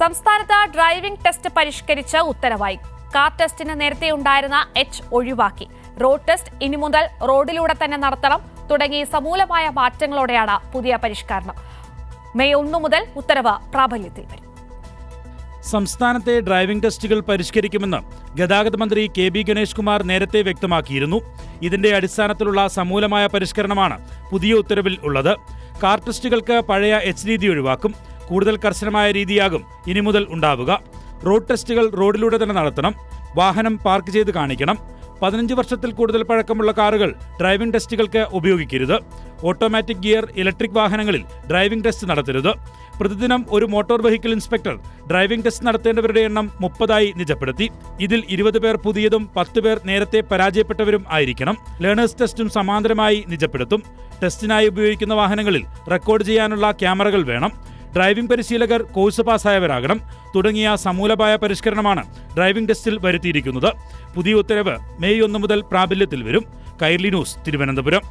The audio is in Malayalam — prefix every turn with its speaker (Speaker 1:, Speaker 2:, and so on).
Speaker 1: സംസ്ഥാനത്ത് ഡ്രൈവിംഗ് ടെസ്റ്റ് പരിഷ്കരിച്ച് ഉത്തരവായി. കാർ ടെസ്റ്റിന് നേരത്തെ ഉണ്ടായിരുന്ന എച്ച് ഒഴിവാക്കി. റോഡ് ടെസ്റ്റ് ഇനി മുതൽ റോഡിലൂടെ തന്നെ നടത്തണം തുടങ്ങി സമൂലമായ മാറ്റങ്ങളോടെയാണ് പുതിയ പരിഷ്കരണം. മെയ് ഒന്നു മുതൽ ഉത്തരവ് പ്രാബല്യത്തിൽ വരും.
Speaker 2: സംസ്ഥാനത്തെ ഡ്രൈവിംഗ് ടെസ്റ്റുകൾ പരിഷ്കരിക്കുമെന്ന് ഗതാഗത മന്ത്രി കെ ബി ഗണേഷ് കുമാർ നേരത്തെ വ്യക്തമാക്കിയിരുന്നു. ഇതിന്റെ അടിസ്ഥാനത്തിലുള്ള സമൂലമായ പരിഷ്കരണമാണ് പുതിയ ഉത്തരവിൽ ഉള്ളത്. കാർ ടെസ്റ്റുകൾക്ക് പഴയ എച്ച് രീതി ഒഴിവാക്കും. കൂടുതൽ കർശനമായ രീതിയാകും ഇനി മുതൽ ഉണ്ടാവുക. റോഡ് ടെസ്റ്റുകൾ റോഡിലൂടെ തന്നെ നടത്തണം. വാഹനം പാർക്ക് ചെയ്ത് കാണിക്കണം. പതിനഞ്ച് വർഷത്തിൽ കൂടുതൽ പഴക്കമുള്ള കാറുകൾ ഡ്രൈവിംഗ് ടെസ്റ്റുകൾക്ക് ഉപയോഗിക്കരുത്. ഓട്ടോമാറ്റിക് ഗിയർ ഇലക്ട്രിക് വാഹനങ്ങളിൽ ഡ്രൈവിംഗ് ടെസ്റ്റ് നടത്തരുത്. പ്രതിദിനം ഒരു motor vehicle inspector driving test നടത്തേണ്ടവരുടെ എണ്ണം മുപ്പതായി നിജപ്പെടുത്തി. ഇതിൽ ഇരുപത് പേർ പുതിയതും പത്ത് പേർ നേരത്തെ പരാജയപ്പെട്ടവരും ആയിരിക്കണം. ലേണേഴ്സ് ടെസ്റ്റും സമാന്തരമായി നിജപ്പെടുത്തും. ടെസ്റ്റിനായി ഉപയോഗിക്കുന്ന വാഹനങ്ങളിൽ റെക്കോർഡ് ചെയ്യാനുള്ള ക്യാമറകൾ വേണം. ഡ്രൈവിംഗ് പരിശീലകർ കോഴ്സ് പാസ്സായവരാകണം. തുടങ്ങിയ സമൂലമായ പരിഷ്കരണമാണ് ഡ്രൈവിംഗ് ടെസ്റ്റിൽ വരുത്തിയിരിക്കുന്നത്. പുതിയ ഉത്തരവ് മെയ് ഒന്ന് മുതൽ പ്രാബല്യത്തിൽ വരും. കൈർലി ന്യൂസ് തിരുവനന്തപുരം.